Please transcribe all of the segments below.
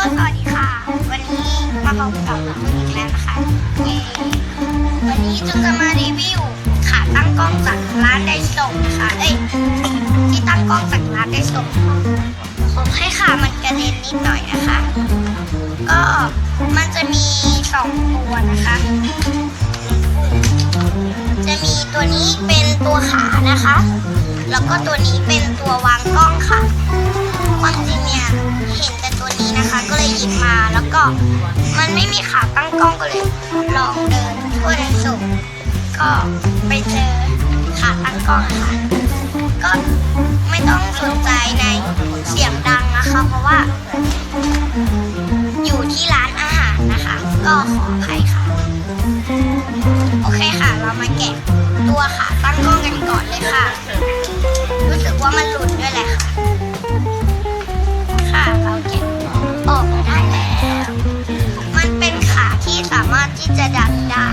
สวัสดีค่ะ วันนี้มาพบกับจุนอีกแล้วนะคะเย้วันนี้จุนจะมารีวิวขาตั้งกล้องจากร้านไดส่งนะคะเอ้ยที่ตั้งกล้องจากร้านไดส่งผมให้ขามันกระเด็นนิดหน่อยนะคะ ก็มันจะมีสองตัวนะคะจะมีตัวนี้เป็นตัวขานะคะ แล้วก็ตัวนี้เป็นตัววางกล้องค่ะ ความจริงเนี่ยเห็นแต่ตัวนี้นะคะ ก็เลยหยิบมาแล้วก็มันไม่มีขาตั้งกล้องก็เลย ลองเดินทั่วในสุกก็ไปเจอขาตั้งกล้องค่ะ ก็ไม่ต้องสนใจในเสียงดังนะคะ เพราะว่า อยู่ที่ร้านอาหารนะคะ ก็ขออภัยค่ะ โอเคค่ะ เรามาแกะตัวขาตั้งกล้องกันก่อนเลยค่ะ รู้สึกว่ามันหลุดด้วยแหละค่ะ ที่จะดับได้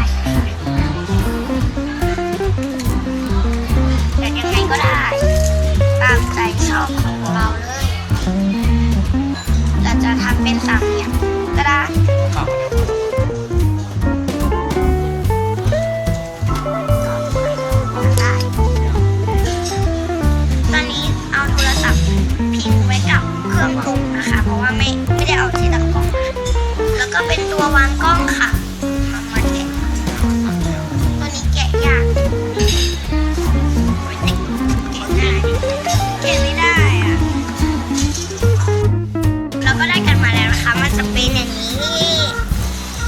แต่ยังไงก็ได้ตามใจชอบของเราเลย เราจะทำเป็นสามเหลี่ยม มันจะเป็นอย่างนี้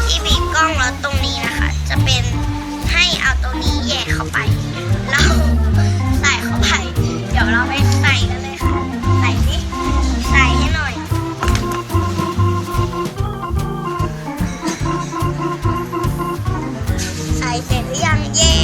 ที่มีกล้องแล้วตรงนี้นะคะ จะเป็นให้เอาตรงนี้แยกเข้าไปเราใส่เข้าไปเดี๋ยวเราไปใส่กันเลยค่ะ ใส่สิใส่ให้หน่อย ใส่เสร็จหรือยังเย่